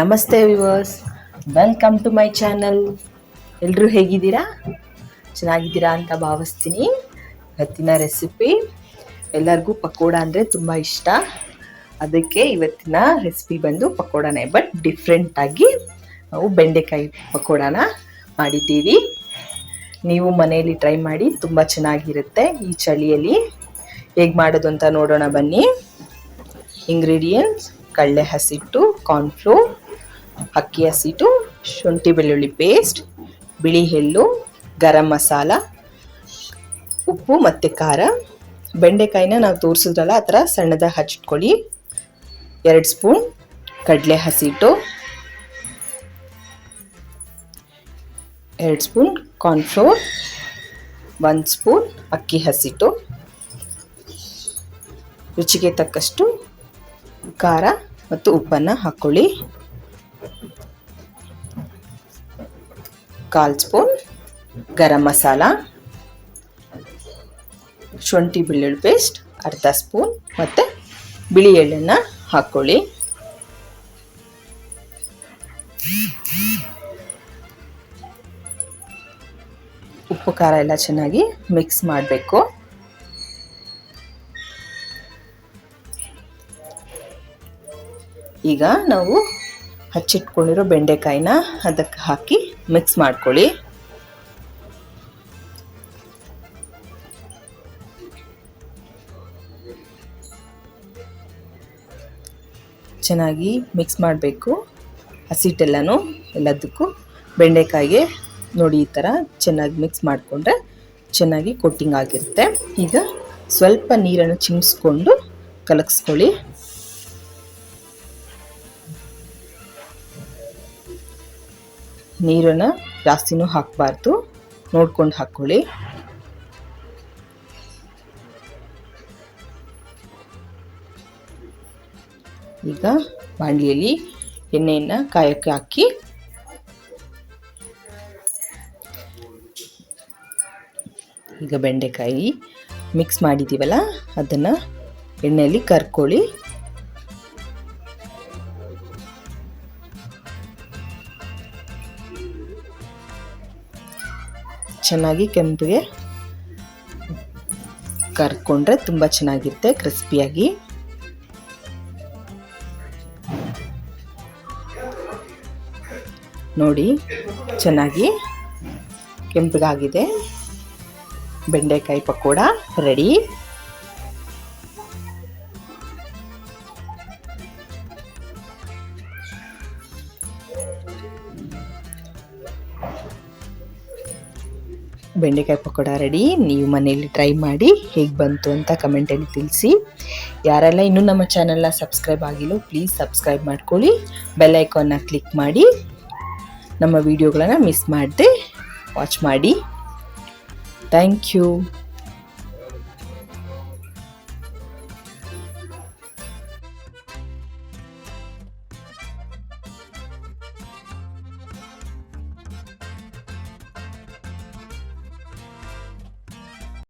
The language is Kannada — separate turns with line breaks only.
ನಮಸ್ತೆ viewers welcome to my channel ಎಲ್ಲರೂ ಹೇಗಿದ್ದೀರಾ? ಚೆನ್ನಾಗಿದ್ದೀರಾ ಅಂತ ಭಾವಿಸ್ತೀನಿ. ಇವತ್ತಿನ ರೆಸಿಪಿ ಎಲ್ಲರಿಗೂ ಪಕೋಡ ಅಂದರೆ ತುಂಬ ಇಷ್ಟ. ಅದಕ್ಕೆ ಇವತ್ತಿನ ರೆಸಿಪಿ ಬಂದು ಪಕೋಡನೇ ಬಟ್ ಡಿಫ್ರೆಂಟಾಗಿ ನಾವು ಬೆಂಡೆಕಾಯಿ ಪಕೋಡನ ಮಾಡಿದ್ದೀವಿ. ನೀವು ಮನೆಯಲ್ಲಿ ಟ್ರೈ ಮಾಡಿ ತುಂಬ ಚೆನ್ನಾಗಿರುತ್ತೆ ಈ ಚಳಿಯಲ್ಲಿ. ಹೇಗೆ ಮಾಡೋದು ಅಂತ ನೋಡೋಣ ಬನ್ನಿ. ಇಂಗ್ರೀಡಿಯೆಂಟ್ಸ್ ಕಡಲೆ ಹಸಿಟ್ಟು ಕಾರ್ನ್ಫ್ಲೋರ್ ಅಕ್ಕಿ ಹಸಿಟ್ಟು ಶುಂಠಿ ಬೆಳ್ಳುಳ್ಳಿ ಪೇಸ್ಟ್ ಬಿಳಿ ಎಳ್ಳು, ಗರಂ ಮಸಾಲ, ಉಪ್ಪು ಮತ್ತು ಖಾರ. ಬೆಂಡೆಕಾಯಿನ ನಾವು ತೋರಿಸಿದ್ರಲ್ಲ, ಆ ಥರ ಸಣ್ಣದಾಗಿ ಹಚ್ಚಿಟ್ಕೊಳ್ಳಿ ಎರಡು ಸ್ಪೂನ್ ಕಡಲೆ ಹಸಿಟ್ಟು ಎರಡು ಸ್ಪೂನ್ ಕಾರ್ನ್ಫ್ಲೋರ್ ಒಂದು ಸ್ಪೂನ್ ಅಕ್ಕಿ ಹಸಿಟ್ಟು ರುಚಿಗೆ ತಕ್ಕಷ್ಟು ಖಾರ ಮತ್ತು ಉಪ್ಪನ್ನು ಹಾಕ್ಕೊಳ್ಳಿ ಕಾಲು ಸ್ಪೂನ್, ಗರಂ ಮಸಾಲ, ಶುಂಠಿ ಬೆಳ್ಳುಳ್ಳಿ ಪೇಸ್ಟ್, ಅರ್ಧ ಸ್ಪೂನ್ ಮತ್ತು ಬಿಳಿ ಎಳ್ಳನ್ನು ಹಾಕ್ಕೊಳ್ಳಿ ಉಪ್ಪು, ಖಾರ ಎಲ್ಲ ಚೆನ್ನಾಗಿ ಮಿಕ್ಸ್ ಮಾಡಬೇಕು. ಈಗ ನಾವು ಹಚ್ಚಿಟ್ಕೊಂಡಿರೋ ಬೆಂಡೆಕಾಯಿನ ಅದಕ್ಕೆ ಹಾಕಿ ಮಿಕ್ಸ್ ಮಾಡ್ಕೊಳ್ಳಿ. ಚೆನ್ನಾಗಿ ಮಿಕ್ಸ್ ಮಾಡಬೇಕು. ಹಸಿಟ್ಟೆಲ್ಲನೂ ಎಲ್ಲದಕ್ಕೂ ಬೆಂಡೆಕಾಯಿಗೆ ನೋಡಿ ಈ ಥರ ಚೆನ್ನಾಗಿ ಮಿಕ್ಸ್ ಮಾಡಿಕೊಂಡ್ರೆ ಚೆನ್ನಾಗಿ ಕೋಟಿಂಗ್ ಆಗಿರುತ್ತೆ. ಈಗ ಸ್ವಲ್ಪ ನೀರನ್ನು ಚಿಮ್ಸ್ಕೊಂಡು ಕಲಗಿಸ್ಕೊಳ್ಳಿ ನೀರನ್ನು ಜಾಸ್ತಿನೂ ಹಾಕಬಾರ್ದು. ನೋಡ್ಕೊಂಡು ಹಾಕ್ಕೊಳ್ಳಿ ಈಗ ಬಾಣಲಿಯಲ್ಲಿ ಎಣ್ಣೆಯನ್ನು ಕಾಯಕ್ಕೆ ಹಾಕಿ. ಈಗ ಬೆಂಡೆಕಾಯಿ ಮಿಕ್ಸ್ ಮಾಡಿದ್ದೀವಲ್ಲ ಅದನ್ನು ಎಣ್ಣೆಯಲ್ಲಿ ಕರ್ಕೊಳ್ಳಿ. ಚೆನ್ನಾಗಿ ಕೆಂಪಿಗೆ ಕರ್ಕೊಂಡ್ರೆ ತುಂಬ ಚೆನ್ನಾಗಿರುತ್ತೆ ಕ್ರಿಸ್ಪಿಯಾಗಿ. ನೋಡಿ ಚೆನ್ನಾಗಿ ಕೆಂಪಗಾಗಿದೆ. ಬೆಂಡೆಕಾಯಿ ಪಕೋಡ ರೆಡಿ. ಬೆಂಡೆಕಾಯಿ ಪಕೋಡ ರೆಡಿ ನೀವು ಮನೆಯಲ್ಲಿ ಟ್ರೈ ಮಾಡಿ ಹೇಗೆ ಬಂತು ಅಂತ ಕಮೆಂಟಲ್ಲಿ ತಿಳಿಸಿ. ಯಾರೆಲ್ಲ ಇನ್ನೂ ನಮ್ಮ ಚಾನಲ್ನ ಸಬ್ಸ್ಕ್ರೈಬ್ ಆಗಿಲ್ಲ ಪ್ಲೀಸ್ ಸಬ್ಸ್ಕ್ರೈಬ್ ಮಾಡ್ಕೊಳ್ಳಿ. ಬೆಲ್ ಐಕಾನ್ನ ಕ್ಲಿಕ್ ಮಾಡಿ. ನಮ್ಮ ವೀಡಿಯೋಗಳನ್ನು ಮಿಸ್ ಮಾಡದೆ ವಾಚ್ ಮಾಡಿ. Thank you